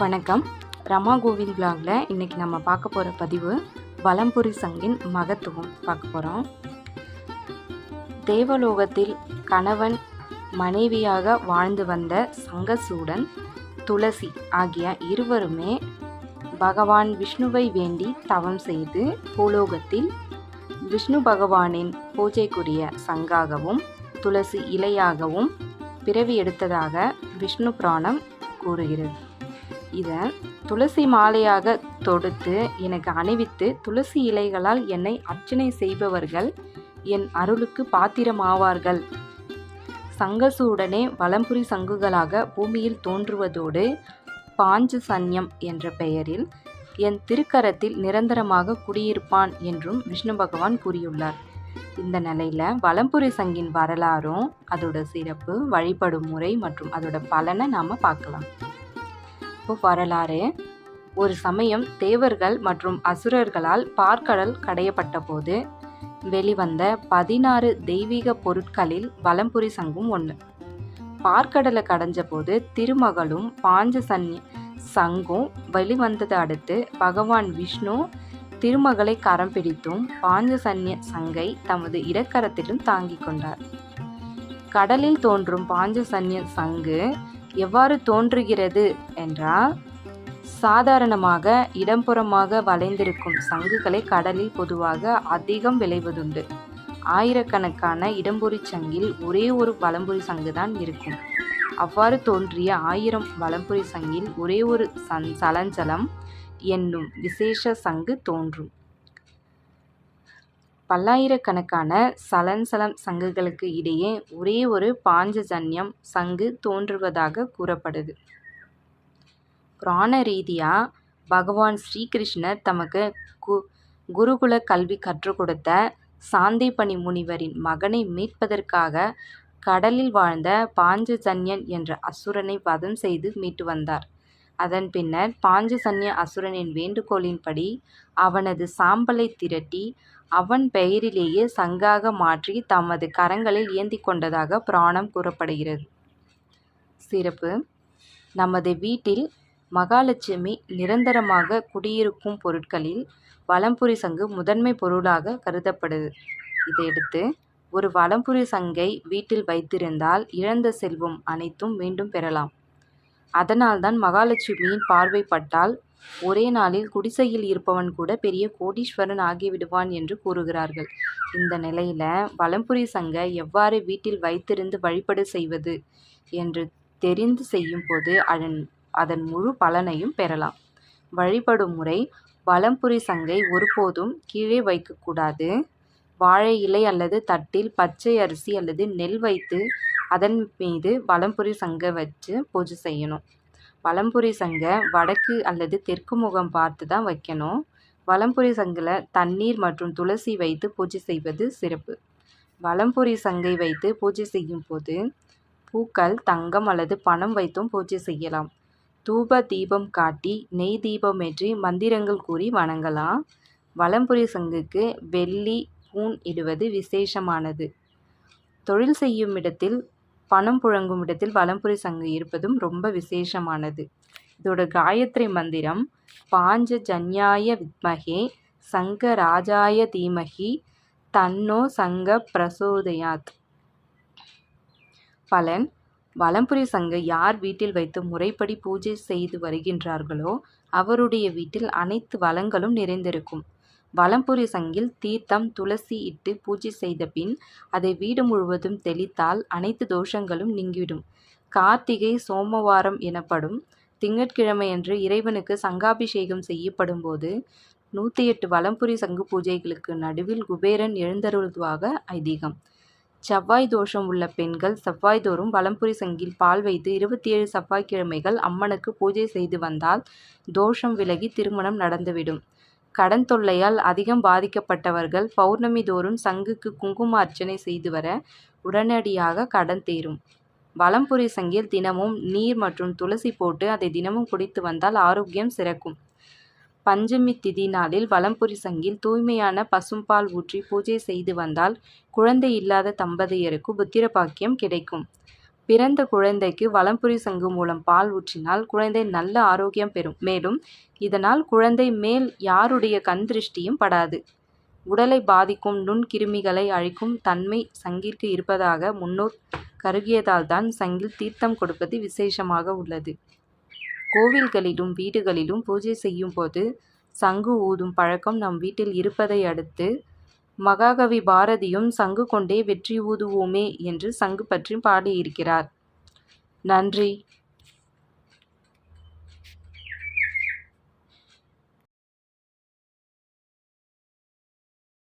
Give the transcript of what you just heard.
வணக்கம். ரமா கோவிந்த் பிளாகில் இன்றைக்கி நம்ம பார்க்க போகிற பதிவு வலம்புரி சங்கின் மகத்துவம் பார்க்க போகிறோம் தேவலோகத்தில் கணவன் மனைவியாக வாழ்ந்து வந்த சங்கசூடன் துளசி ஆகிய இருவருமே பகவான் விஷ்ணுவை வேண்டி தவம் செய்து பூலோகத்தில் விஷ்ணு பகவானின் பூஜைக்குரிய சங்காகவும் துளசி இலையாகவும் பிறவி எடுத்ததாக விஷ்ணு புராணம் கூறுகிறது. இதை துளசி மாலையாக தொடுத்து எனக்கு அணிவித்து துளசி இலைகளால் என்னை அர்ச்சனை செய்பவர்கள் என் அருளுக்கு பாத்திரமாவார்கள். சங்கசூடனே வலம்புரி சங்குகளாக பூமியில் தோன்றுவதோடு பாஞ்சு சன்யம் என்ற பெயரில் என் திருக்கரத்தில் நிரந்தரமாக குடியிருப்பான் என்றும் விஷ்ணு பகவான் கூறியுள்ளார். இந்த நிலையில் வலம்புரி சங்கின் வரலாறும் அதோட சிறப்பு வழிபடும் முறை மற்றும் அதோட பலனை நாம் பார்க்கலாம். இப்போ வரலாறு. ஒரு சமயம் தேவர்கள் மற்றும் அசுரர்களால் பார்க்கடல் கடையப்பட்ட போது வெளிவந்த பதினாறு தெய்வீக பொருட்களில் வலம்புரி சங்கும் ஒன்று பார்க்கடலை கடைஞ்ச போது திருமகளும் பாஞ்சசன்ய சங்கும் வெளிவந்ததை அடுத்து பகவான் விஷ்ணு திருமகளை கரம் பிடித்தும் பாஞ்சசன்ய சங்கை தமது இடக்கரத்திலும் தாங்கிக் கொண்டார். கடலில் தோன்றும் பாஞ்சசன்ய சங்கு எவ்வாறு தோன்றுகிறது என்றால் சாதாரணமாக இடம்புறமாக வளைந்திருக்கும் சங்குகளை கடலில் பொதுவாக அதிகம் விளைவதுண்டு. ஆயிரக்கணக்கான இடம்புரி சங்கில் ஒரே ஒரு வலம்புரி சங்கு தான் இருக்கும். அவ்வாறு தோன்றிய ஆயிரம் வலம்புரி சங்கில் ஒரே ஒரு சன் சலஞ்சலம் என்னும் விசேஷ சங்கு தோன்றும். பல்லாயிரக்கணக்கான சலன்சலம் சங்குகளுக்கு இடையே ஒரே ஒரு பாஞ்சஜன்யம் சங்கு தோன்றுவதாக கூறப்படுது. புராண ரீதியாக பகவான் ஸ்ரீகிருஷ்ணர் தமக்கு கு குருகுல கல்வி கற்றுக் கொடுத்த சாந்திப்பணி முனிவரின் மகனை மீட்பதற்காக கடலில் வாழ்ந்த பாஞ்சஜன்யன் என்ற அசுரனை வதம் செய்து மீட்டு வந்தார். அதன் பின்னர் பாஞ்சசன்ய அசுரனின் வேண்டுகோளின்படி அவனது சாம்பலை திரட்டி அவன் பெயரிலேயே சங்காக மாற்றி தமது கரங்களில் ஏந்தி கொண்டதாக புராணம் கூறப்படுகிறது. சிறப்பு. நமது வீட்டில் மகாலட்சுமி நிரந்தரமாக குடியிருக்கும் பொருட்களில் வலம்புரி சங்கு முதன்மை பொருளாக கருதப்படுது. இதையடுத்து ஒரு வலம்புரி சங்கை வீட்டில் வைத்திருந்தால் இழந்த செல்வம் அனைத்தும் மீண்டும் பெறலாம். அதனால்தான் மகாலட்சுமியின் பார்வைப்பட்டால் ஒரே நாளில் குடிசையில் இருப்பவன் கூட பெரிய கோடீஸ்வரன் ஆகிவிடுவான் என்று கூறுகிறார்கள். இந்த நிலையில வலம்புரி சங்க எவ்வாறு வீட்டில் வைத்திருந்து வழிபாடு செய்வது என்று தெரிந்து செய்யும் போது அதன் அதன் முழு பலனையும் பெறலாம். வழிபடும் முறை வலம்புரி சங்கை ஒருபோதும் கீழே வைக்கக்கூடாது. வாழை இலை அல்லது தட்டில் பச்சை அரிசி அல்லது நெல் வைத்து அதன் மீது வலம்புரி சங்கை வச்சு பூஜை செய்யணும். வலம்புரி சங்கை வடக்கு அல்லது தெற்கு முகம் பார்த்து தான் வைக்கணும். வலம்புரி சங்கில் தண்ணீர் மற்றும் துளசி வைத்து பூஜை செய்வது சிறப்பு. வலம்புரி சங்கை வைத்து பூஜை செய்யும் போது பூக்கள் தங்கம் அல்லது பணம் வைத்தும் பூஜை செய்யலாம். தூப தீபம் காட்டி நெய் தீபம் ஏற்றி மந்திரங்கள் கூறி வணங்கலாம். வலம்புரி சங்குக்கு வெள்ளி பூன் இடுவது விசேஷமானது. தொழில் செய்யும் இடத்தில் பணம் புழங்கும் இடத்தில் வலம்புரி சங்கு இருப்பதும் ரொம்ப விசேஷமானது. இதோட காயத்ரி மந்திரம் பாஞ்ச ஜன்யாய வித்மகே சங்க ராஜாய தீமகி தன்னோ சங்க பிரசோதயாத். பலன் வலம்புரி சங்க யார் வீட்டில் வைத்து முறைப்படி பூஜை செய்து வருகின்றார்களோ அவருடைய வீட்டில் அனைத்து வளங்களும் நிறைந்திருக்கும். வலம்புரி சங்கில் தீர்த்தம் துளசி இட்டு பூஜை செய்த பின் அதை வீடு முழுவதும் தெளித்தால் அனைத்து தோஷங்களும் நீங்கிவிடும். கார்த்திகை சோமவாரம் எனப்படும் திங்கட்கிழமையன்று இறைவனுக்கு சங்காபிஷேகம் செய்யப்படும் போது நூற்றி எட்டு வலம்புரி சங்கு பூஜைகளுக்கு நடுவில் குபேரன் எழுந்தருள்வதாக ஐதீகம். செவ்வாய் தோஷம் உள்ள பெண்கள் செவ்வாய்தோறும் வலம்புரி சங்கில் பால் வைத்து இருபத்தி ஏழு செவ்வாய்க்கிழமைகள் அம்மனுக்கு பூஜை செய்து வந்தால் தோஷம் விலகி திருமணம் நடந்துவிடும். கடன் தொல்லையால் அதிகம் பாதிக்கப்பட்டவர்கள் பௌர்ணமி தோறும் சங்குக்கு குங்கும அர்ச்சனை செய்து வர உடனடியாக கடன் தேரும். வலம்புரி சங்கில் தினமும் நீர் மற்றும் துளசி போட்டு அதை தினமும் குடித்து வந்தால் ஆரோக்கியம் சிறக்கும். பஞ்சமி திதி நாளில் வலம்புரி சங்கில் தூய்மையான பசும்பால் ஊற்றி பூஜை செய்து வந்தால் குழந்தை இல்லாத தம்பதியருக்கு புத்திர பாக்கியம் கிடைக்கும். பிறந்த குழந்தைக்கு வலம்புரி சங்கு மூலம் பால் ஊற்றினால் குழந்தை நல்ல ஆரோக்கியம் பெறும். மேலும் இதனால் குழந்தை மேல் யாருடைய கண் திருஷ்டியும் படாது. உடலை பாதிக்கும் நுண்கிருமிகளை அழிக்கும் தன்மை சங்கிற்கு இருப்பதாக முன்னோர் கருகியதால் தான் சங்கில் தீர்த்தம் கொடுப்பது விசேஷமாக உள்ளது. கோவில்களிலும் வீடுகளிலும் பூஜை செய்யும் போது சங்கு ஊதும் பழக்கம் நம் வீட்டில் இருப்பதை அடுத்து மகாகவி பாரதியும் சங்கு கொண்டே வெற்றி ஊதுவோமே என்று சங்கு பற்றி பாடியிருக்கிறார். நன்றி.